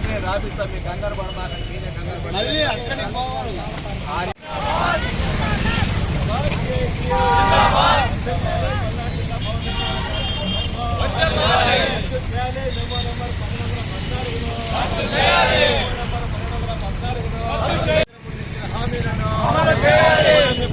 అదే రాపిస్తా మీ కంగారు పడమాకండి మీరే కంగారు అక్కడికి పోవాలి హామీలను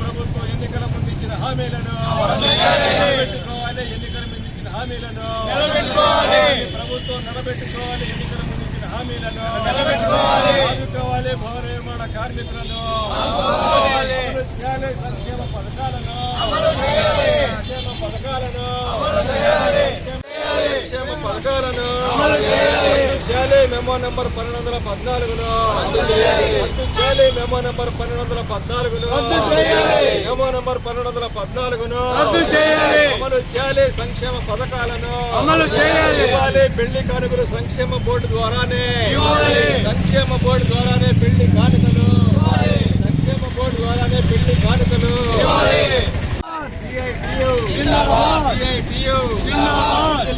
ప్రభుత్వం ఎన్నికల ముందు ఇచ్చిన హామీలను నిలబెట్టుకోవాలి ఎన్నికల ముందు ఇచ్చిన హామీలను ప్రభుత్వం నిలబెట్టుకోవాలి ఎన్నికల ముందు ఇచ్చిన హామీలను ఆదుకోవాలి భవన నిర్మాణ కార్మికులను అమలు చేయాలి. సంక్షేమ పథకాలను సంక్షేమ పథకాలను సంక్షేమ పథకాలను చేయాలి. మెమో నంబర్ పన్నెండు వందల పద్నాలుగును రద్దు చేయాలి. మెమో నంబర్ పన్నెండు వందల పద్నాలుగును మెమో నంబర్ పన్నెండు వందల పద్నాలుగును అమలు చేయాలి. సంక్షేమ పథకాలను అమలు చేయాలి. ఇవ్వాలి. పెళ్ళి కానుకలు సంక్షేమ బోర్డు ద్వారానే సంక్షేమ బోర్డు ద్వారానే పెళ్ళి కానుకలు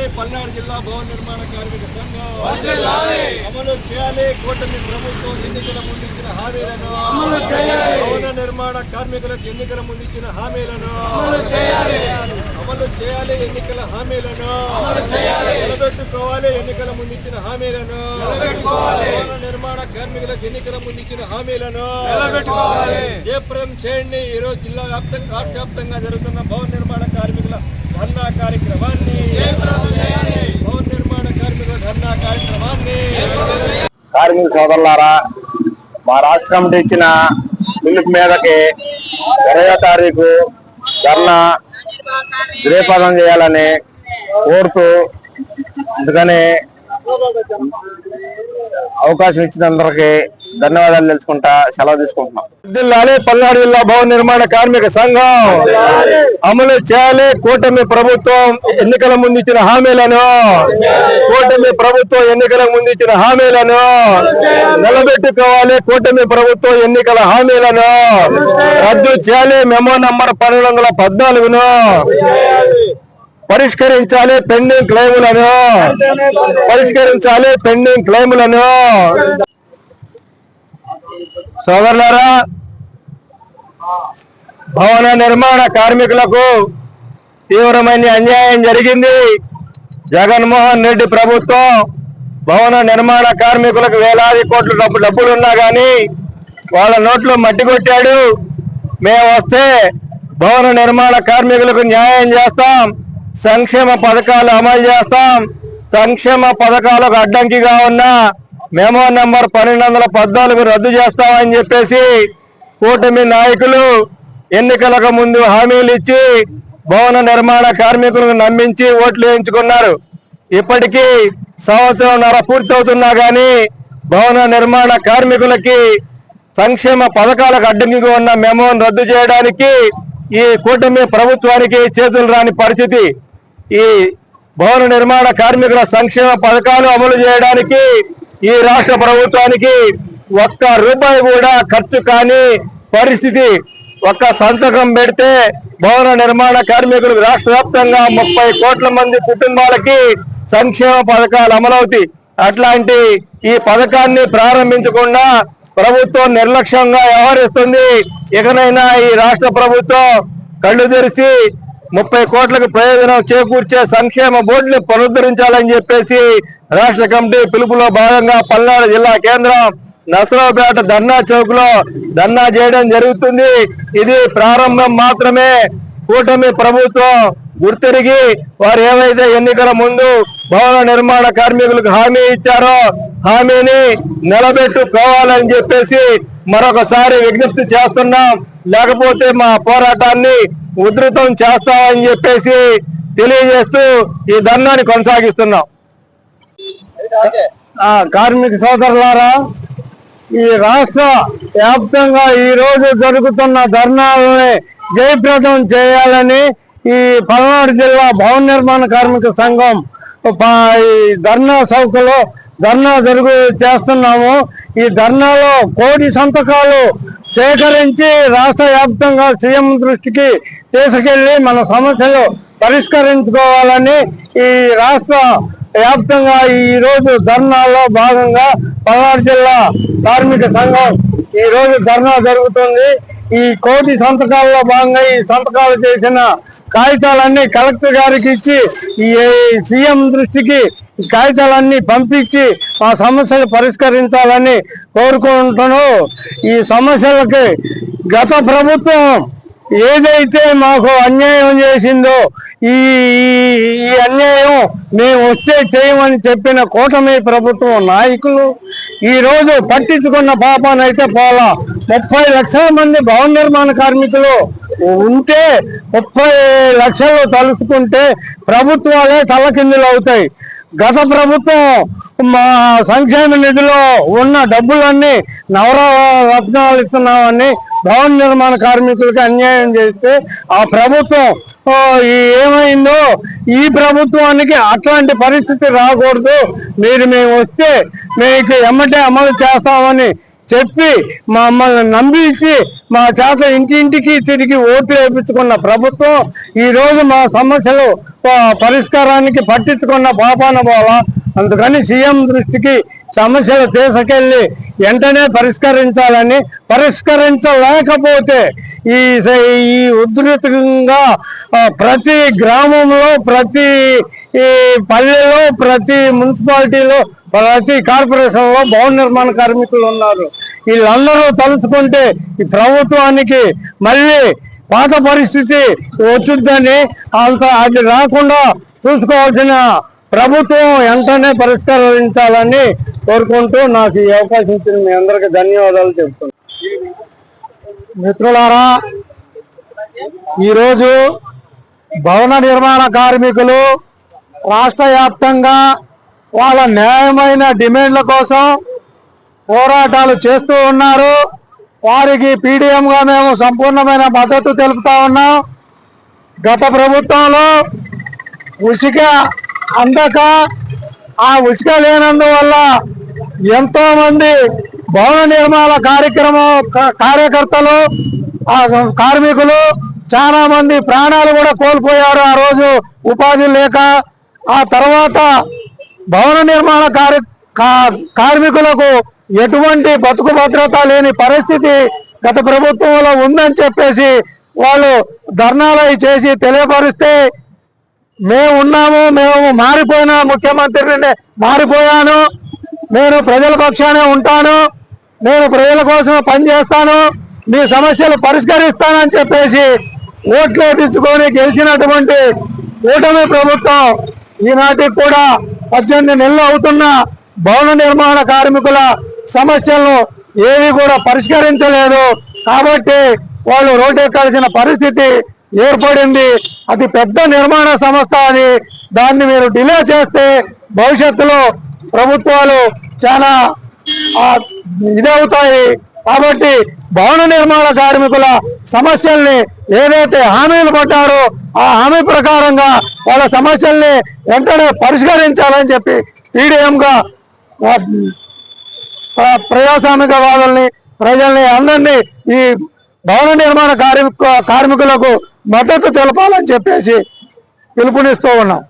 జిల్లాలే పల్నాడు జిల్లా భవన నిర్మాణ కార్మిక సంఘం అమలు చేయాలి కూటమి ప్రభుత్వం ఎన్నికల ముందు ఇచ్చిన హామీలను చేయాలి. భవన నిర్మాణ కార్మికులకు ఎన్నికల ముందు ఇచ్చిన హామీలను అమలు చేయాలి. చేయాలి ఎన్నికల హామీలను చేయాలి. నిలబెట్టుకోవాలి ఎన్నికల ముందు ఇచ్చిన హామీలను. భవన నిర్మాణ కార్మికులకు ఎన్నికల ముందు ఇచ్చిన హామీలను. జయప్రదం చేయండి ఈ రోజు జిల్లా వ్యాప్తంగా రాష్ట్ర వ్యాప్తంగా జరుగుతున్న భవన నిర్మాణ కార్మికుల ధర్నా కార్యక్రమాన్ని భవన నిర్మాణ కార్మికుల ధర్నా కార్యక్రమాన్ని కార్మిక సోదరులారా మా రాష్ట్ర కమిటీ ఇచ్చిన పిలుపు మీదకి ఇరవై తారీఖు ధర్నా శ్రీపాదం చేయాలని కోరుతూ అందుకని అవకాశం ఇచ్చిన అందరికి ధన్యవాదాలు తెలుసుకుంటా సెలవు తీసుకుంటున్నాం. జిల్లాలే పల్నాడు జిల్లా భవన నిర్మాణ కార్మిక సంఘం అమలు చేయాలి. కూటమి ప్రభుత్వం ఎన్నికల ముందు ఇచ్చిన హామీలను కూటమి ప్రభుత్వం ఎన్నికల ముందు ఇచ్చిన హామీలను నిలబెట్టుకోవాలి. కూటమి ప్రభుత్వం ఎన్నికల హామీలను రద్దు చేయాలి. మెమో నంబర్ పన్నెండు వందల పద్నాలుగును పరిష్కరించాలి పెండింగ్ క్లెయిములను. పరిష్కరించాలి పెండింగ్ క్లెయిములను. సోదరులారా భవన నిర్మాణ కార్మికులకు తీవ్రమైన అన్యాయం జరిగింది. జగన్మోహన్ రెడ్డి ప్రభుత్వం భవన నిర్మాణ కార్మికులకు వేలాది కోట్ల డబ్బు డబ్బులున్నా కానీ వాళ్ళ నోట్లో మట్టి కొట్టాడు. మేము వస్తే భవన నిర్మాణ కార్మికులకు న్యాయం చేస్తాం. సంక్షేమ పథకాలు అమలు చేస్తాం. సంక్షేమ పథకాలకు అడ్డంకిగా ఉన్న మెమో నెంబర్ పన్నెండు వందల పద్నాలుగు రద్దు చేస్తామని చెప్పేసి కూటమి నాయకులు ఎన్నికలకు ముందు హామీలు ఇచ్చి భవన నిర్మాణ కార్మికులను నమ్మించి ఓట్లు వేయించుకున్నారు. ఇప్పటికీ సంవత్సరంన్నర పూర్తవుతున్నా కానీ భవన నిర్మాణ కార్మికులకి సంక్షేమ పథకాలకు అడ్డంకిగా ఉన్న మెమోను రద్దు చేయడానికి ఈ కూటమి ప్రభుత్వానికి చేతులు రాని పరిస్థితి ఈ భవన నిర్మాణ కార్మికుల సంక్షేమ పథకాలు అమలు చేయడానికి ఈ రాష్ట్ర ప్రభుత్వానికి ఒక్క రూపాయి కూడా ఖర్చు కాని పరిస్థితి. ఒక్క సంతకం పెడితే భవన నిర్మాణ కార్మికులకు రాష్ట్ర వ్యాప్తంగా ముప్పై కోట్ల మంది కుటుంబాలకి సంక్షేమ పథకాలు అమలవుతాయి. అట్లాంటి ఈ పథకాన్ని ప్రారంభించకుండా ప్రభుత్వం నిర్లక్ష్యంగా వ్యవహరిస్తుంది. ఇకనైనా ఈ రాష్ట్ర ప్రభుత్వం కళ్ళు తెరిచి ముప్పై కోట్లకు ప్రయోజనం చేకూర్చే సంక్షేమ బోర్డుని పునరుద్ధరించాలని చెప్పేసి రాష్ట్ర కమిటీ పిలుపులో భాగంగా పల్నాడు జిల్లా కేంద్రం నసరావుపేట ధర్నా చౌక్లో ధర్నా చేయడం జరుగుతుంది. ఇది ప్రారంభం మాత్రమే. కూటమి ప్రభుత్వం గుర్తెరిగి వారు ఏవైతే ఎన్నికల ముందు భవన నిర్మాణ కార్మికులకు హామీ ఇచ్చారో. హామీని నిలబెట్టుకోవాలని చెప్పేసి మరొకసారి విజ్ఞప్తి చేస్తున్నాం. లేకపోతే మా పోరాటాన్ని ఉధృతం చేస్తామని చెప్పేసి తెలియజేస్తూ ఈ ధర్నాన్ని కొనసాగిస్తున్నాం. ఆ, కార్మిక సోదరులారా ఈ రాష్ట్ర వ్యాప్తంగా ఈ రోజు జరుగుతున్న ధర్నాలని జయప్రదం చేయాలని ఈ పల్నాడు జిల్లా భవన నిర్మాణ కార్మిక సంఘం ధర్నా చౌకలో ధర్నా జరుగు చేస్తున్నాము. ఈ ధర్నాలో కోటి సంతకాలు సేకరించి రాష్ట్ర వ్యాప్తంగా సీఎం దృష్టికి తీసుకెళ్ళి మన సమస్యలు పరిష్కరించుకోవాలని ఈ రాష్ట్ర వ్యాప్తంగా ఈరోజు ధర్నాలో భాగంగా పల్నాడు జిల్లా కార్మిక సంఘం ఈ రోజు ధర్నా జరుగుతుంది. ఈ కోటి సంతకాల్లో భాగంగా ఈ సంతకాలు చేసిన కాగితాలన్నీ కలెక్టర్ గారికి ఇచ్చి ఈ సీఎం దృష్టికి కాగితాలన్నీ పంపించి ఆ సమస్యలు పరిష్కరించాలని కోరుకుంటున్నాను. ఈ సమస్యలకి గత ప్రభుత్వం ఏదైతే మాకు అన్యాయం చేసిందో ఈ- ఈ అన్యాయం మేము వస్తే చేయమని చెప్పిన కూటమి ప్రభుత్వం నాయకులు ఈరోజు పట్టించుకున్న పాపానైతే పోలా. ముప్పై లక్షల మంది భవన నిర్మాణ కార్మికులు ఉంటే ముప్పై లక్షలు తలుచుకుంటే ప్రభుత్వాలే తలకిందులు అవుతాయి. గత ప్రభుత్వం మా సంక్షేమ నిధిలో ఉన్న డబ్బులన్నీ నవరత్నాలు ఇస్తున్నామని భవన నిర్మాణ కార్మికులకు అన్యాయం చేస్తే ఆ ప్రభుత్వం ఏమైందో ఈ ప్రభుత్వానికి అట్లాంటి పరిస్థితి రాకూడదు. మీరు మేము వస్తే మీకు ఎమ్మటే అమలు చేస్తామని చెప్పి మమ్మల్ని నమ్మించి మా చేత ఇంటింటికి తిరిగి ఓట్లు వేయించుకున్న ప్రభుత్వం ఈరోజు మా సమస్యలు పరిష్కారానికి పట్టించుకున్న పాపాన పోలా అందుకని సీఎం దృష్టికి సమస్యలు తీసుకెళ్ళి వెంటనే పరిష్కరించాలని పరిష్కరించలేకపోతే ఈ ఈ ఉధృతంగా ప్రతి గ్రామంలో ప్రతి ఈ పల్లెలో ప్రతి మున్సిపాలిటీలో ప్రతి కార్పొరేషన్లో భవన నిర్మాణ కార్మికులు ఉన్నారు. వీళ్ళందరూ తలుచుకుంటే ఈ ప్రభుత్వానికి మళ్ళీ పాత పరిస్థితి వచ్చుద్దని అంత అది రాకుండా చూసుకోవాల్సిన ప్రభుత్వం వెంటనే పరిష్కరించాలని కోరుకుంటూ నాకు ఈ అవకాశం ఇచ్చిన మీ అందరికి ధన్యవాదాలు చెప్తున్నాను మిత్రులారా ఈరోజు భవన నిర్మాణ కార్మికులు రాష్ట్ర వ్యాప్తంగా వాళ్ళ న్యాయమైన డిమాండ్ల కోసం పోరాటాలు చేస్తూ ఉన్నారు. వారికి పీడిఎంగా మేము సంపూర్ణమైన మద్దతు తెలుపుతా ఉన్నాం. గత ప్రభుత్వంలో ఉసిక అందక ఆ ఉచిక లేనందువల్ల ఎంతో మంది భవన నిర్మాణ కార్యక్రమం కార్యకర్తలు కార్మికులు చాలా మంది ప్రాణాలు కూడా కోల్పోయారు ఆ రోజు ఉపాధి లేక. ఆ తర్వాత భవన నిర్మాణ కార్య కా- కార్మికులకు ఎటువంటి బతుకు భద్రత లేని పరిస్థితి గత ప్రభుత్వంలో ఉందని చెప్పేసి వాళ్ళు ధర్నాలు చేసి తెలియపరిస్తే మేము ఉన్నాము మేము మారిపోయిన ముఖ్యమంత్రిని మారిపోయాను. నేను ప్రజల పక్షానే ఉంటాను. నేను ప్రజల కోసం పనిచేస్తాను మీ సమస్యలు పరిష్కరిస్తానని చెప్పేసి ఓట్లు వేపించుకొని గెలిచినటువంటి కూటమి ప్రభుత్వం ఈనాటికి కూడా పద్దెనిమిది నెలలు అవుతున్న భవన నిర్మాణ కార్మికుల సమస్యలను ఏవి కూడా పరిష్కరించలేదు. కాబట్టి వాళ్ళు రోడ్డెక్కాల్సిన పరిస్థితి ఏర్పడింది. అది పెద్ద నిర్మాణ సంస్థ అది దాన్ని మీరు డిలే చేస్తే భవిష్యత్తులో ప్రభుత్వాలు చాలా ఇదవుతాయి. కాబట్టి భవన నిర్మాణ కార్మికుల సమస్యల్ని ఏదైతే హామీలు పడ్డారో ఆ హామీ ప్రకారంగా వాళ్ళ సమస్యల్ని వెంటనే పరిష్కరించాలని చెప్పి PDM గా వాళ్ళని ప్రజాస్వామికవాదుల్ని ప్రజల్ని అందరినీ ఈ భవన నిర్మాణ కార్మిక కార్మికులకు మద్దతు తెలపాలని చెప్పేసి పిలుపునిస్తూ ఉన్నాం.